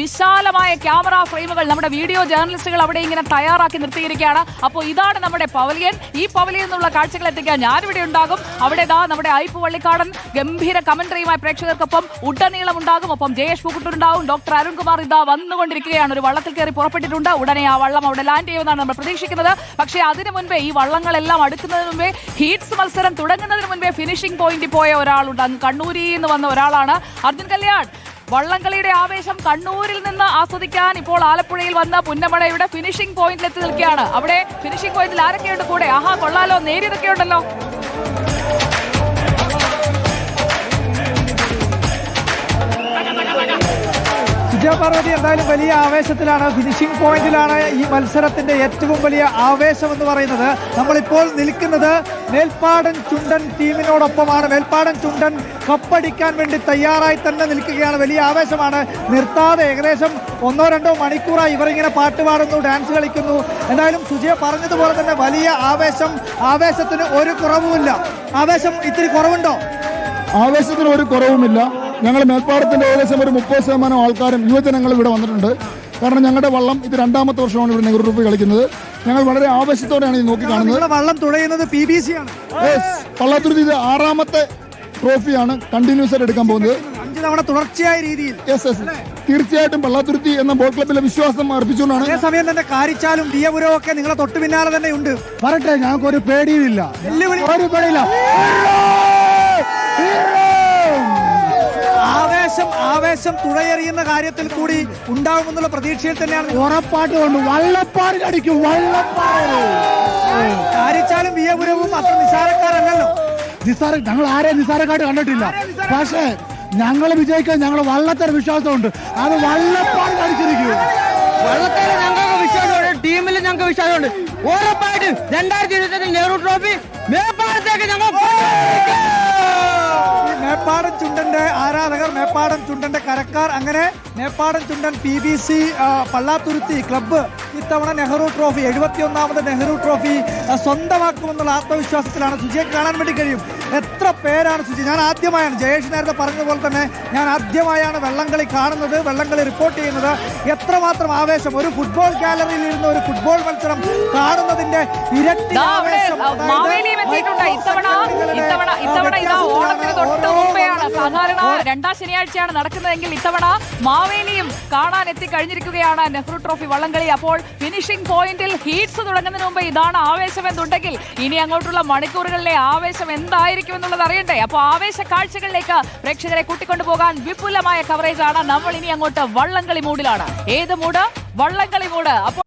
വിശാലമായ ക്യാമറ ഫ്രെയിമുകൾ നമ്മുടെ വീഡിയോ ജേർണലിസ്റ്റുകൾ അവിടെ ഇങ്ങനെ തയ്യാറാക്കി നിർത്തിയിരിക്കുകയാണ്. അപ്പോൾ ഇതാണ് നമ്മുടെ പവലിയൻ. ഈ പവലിയൻ എന്നുള്ള കാഴ്ചകൾ എത്തിക്കാൻ ഞാനിവിടെ ഉണ്ടാകും. അവിടെ ഇതാ നമ്മുടെ ഐപ്പ് വള്ളിക്കാടൻ. ഗംഭീര കമന്ററിയുമായി പ്രേക്ഷകർക്കൊപ്പം ഉടനീളം ഉണ്ടാകും. ഒപ്പം ജയേഷ് പൂക്കുട്ടുണ്ടാവും ഡോക്ടർ അരുൺകുമാർ ഇതാ വന്നുകൊണ്ടിരിക്കുകയാണ്. ഒരു വള്ളത്തിൽ കയറി പുറപ്പെട്ടിട്ടുണ്ട്. ഉടനെ ആ വള്ളം അവിടെ ലാൻഡ് ചെയ്യുമെന്നാണ് നമ്മൾ പ്രതീക്ഷിക്കുന്നത്. പക്ഷേ അതിനു മുൻപേ ഈ വള്ളങ്ങളെല്ലാം അടുക്കുന്നതിന് മുമ്പേ ഹീറ്റ്സ് മത്സരം തുടങ്ങുന്നതിന് മുൻപേ ഫിനിഷിംഗ് പോയിന്റിൽ പോയ ഒരാളുണ്ട്. കണ്ണൂരിൽ നിന്ന് വന്ന ഒരാളാണ് അർജുൻ കല്യാൺ. വള്ളംകളിയുടെ ആവേശം കണ്ണൂരിൽ നിന്ന് ആസ്വദിക്കാൻ ഇപ്പോൾ ആലപ്പുഴയിൽ വന്ന പുന്നമടയുടെ ഫിനിഷിംഗ് പോയിന്റിൽ എത്തി നിൽക്കുകയാണ്. അവിടെ ഫിനിഷിംഗ് പോയിന്റിൽ ആരൊക്കെയുണ്ട് കൂടെ? ആഹാ കൊള്ളാലോ നേരിയതൊക്കെ ഉണ്ടല്ലോ പാർവതി എന്തായാലും വലിയ ആവേശത്തിലാണ്. ഫിനിഷിംഗ് പോയിന്റിലാണ് ഈ മത്സരത്തിന്റെ ഏറ്റവും വലിയ ആവേശം എന്ന് പറയുന്നത്. നമ്മളിപ്പോൾ നിൽക്കുന്നത് മേൽപ്പാടൻ ചുണ്ടൻ ടീമിനോടൊപ്പമാണ്. മേൽപ്പാടൻ ചുണ്ടൻ കപ്പടിക്കാൻ വേണ്ടി തയ്യാറായി തന്നെ നിൽക്കുകയാണ്. വലിയ ആവേശമാണ്. നിർത്താതെ ഏകദേശം ഒന്നോ രണ്ടോ മണിക്കൂറായി ഇവരിങ്ങനെ പാട്ട് പാടുന്നു ഡാൻസ് കളിക്കുന്നു. എന്തായാലും സുജയ പറഞ്ഞതുപോലെ തന്നെ വലിയ ആവേശം ആവേശത്തിന് ഒരു കുറവുമില്ല. ആവേശം ഇത്തിരി കുറവുണ്ടോ? ആവേശത്തിന് ഒരു കുറവുമില്ല. ഞങ്ങൾ മേൽപ്പാടത്തിന്റെ ഏകദേശം ഒരു മുപ്പത് ശതമാനം ആൾക്കാരും യുവജനങ്ങൾ ഇവിടെ വന്നിട്ടുണ്ട്. കാരണം ഞങ്ങളുടെ വള്ളം ഇത് രണ്ടാമത്തെ വർഷമാണ് ഇവിടെ നെഹ്റു ട്രോഫി കളിക്കുന്നത്. ഞങ്ങൾ വളരെ ആവേശത്തോടെയാണ് ഇത് നോക്കി കാണുന്നത്. വള്ളം തുഴയുന്നത് പി ബി സി ആണ് Yes, പള്ളാത്തുരുത്തി ഇത് ആറാമത്തെ ട്രോഫിയാണ് കണ്ടിന്യൂസ് ആയിട്ട് എടുക്കാൻ പോകുന്നത്. അഞ്ച് തവണ തുടർച്ചയായ രീതിയിൽ. തീർച്ചയായിട്ടും പള്ളാത്തുരുത്തി എന്ന ബോട്ട് ക്ലബിലെ വിശ്വാസം അർപ്പിച്ചുകൊണ്ടാണ് അതേസമയം തന്നെ കാരിച്ചാലും ദിയപുരവും ഒക്കെ നിങ്ങളെ തൊട്ടു പിന്നാലെ തന്നെ ഉണ്ട്. പറട്ടെ ഞങ്ങൾക്ക് ഒരു പേടിയുമില്ല. വെല്ലുവിളി. ഒരു പേടിയില്ല. ആവേശം തുഴയെറിയുന്ന കാര്യത്തിൽ കൂടി ഉണ്ടാവുമെന്നുള്ള പ്രതീക്ഷയിൽ തന്നെയാണ് ഉറപ്പാട്ട് കൊണ്ട് വള്ളപ്പാടിൽ അടിക്കും വള്ളപ്പാട്. കാരിച്ചാലും വിയപുരവും അത്ര നിസാരക്കാരല്ലല്ലോ. നിസാര ഞങ്ങൾ ആരെ നിസാരക്കാട്ട് കണ്ടിട്ടില്ല. പക്ഷേ ഞങ്ങൾ വിജയിക്കാൻ ഞങ്ങൾ വള്ളത്തര വിശ്വാസമുണ്ട്. അത് വള്ളപ്പാട് അടിച്ചിരിക്കും ഞങ്ങൾക്ക് വിശ്വാസമുണ്ട്. ടീമിൽ ഞങ്ങൾക്ക് വിശ്വാസമുണ്ട്. ഉറപ്പായിട്ട് രണ്ടായിരത്തി ഇരുപത്തി നെഹ്റു ട്രോഫി മേപ്പാടത്തേക്ക് ഞങ്ങൾ മേപ്പാടൻ ചുണ്ടന്റെ കരക്കാർ അങ്ങനെ Meppadan Chundan P B C Pallathuruthy club ഇത്തവണ നെഹ്റു ട്രോഫി എഴുപത്തിയൊന്നാമത് നെഹ്റു ട്രോഫി സ്വന്തമാക്കുമെന്നുള്ള ആത്മവിശ്വാസത്തിലാണ് സുജിയെ കാണാൻ വേണ്ടി കഴിയും. എത്ര പേരാണ് സുജി? ഞാൻ ആദ്യമായാണ് ജയേഷ് നേരത്തെ പറഞ്ഞതുപോലെ തന്നെ ഞാൻ ആദ്യമായാണ് വെള്ളംകളി കാണുന്നത് വെള്ളംകളി റിപ്പോർട്ട് ചെയ്യുന്നത്. എത്രമാത്രം ആവേശം? ഒരു ഫുട്ബോൾ ഗാലറിയിൽ ഇരുന്ന് ഒരു ഫുട്ബോൾ മത്സരം കാണുന്നതിന്റെ ഇരട്ടി ആവേശം. സാധാരണ രണ്ടാം ശനിയാഴ്ചയാണ് നടക്കുന്നതെങ്കിൽ ഇത്തവണ മാവേലിയും കാണാൻ എത്തിക്കഴിഞ്ഞിരിക്കുകയാണ് നെഹ്റു ട്രോഫി വള്ളംകളി. അപ്പോൾ ഫിനിഷിംഗ് പോയിന്റിൽ ഹീറ്റ്സ് തുടങ്ങുന്നതിന് മുമ്പ് ഇതാണ് ആവേശം എന്നുണ്ടെങ്കിൽ ഇനി അങ്ങോട്ടുള്ള മണിക്കൂറുകളിലെ ആവേശം എന്തായിരിക്കും എന്നുള്ളത് അറിയണ്ടേ. അപ്പോൾ ആവേശ കാഴ്ചകളിലേക്ക് പ്രേക്ഷകരെ കൂട്ടിക്കൊണ്ടുപോകാൻ വിപുലമായ കവറേജ് ആണ്. നമ്മൾ ഇനി അങ്ങോട്ട് വള്ളംകളി മൂഡിലാണ് ഏത് മൂഡ് വള്ളംകളി മൂഡ് അപ്പോൾ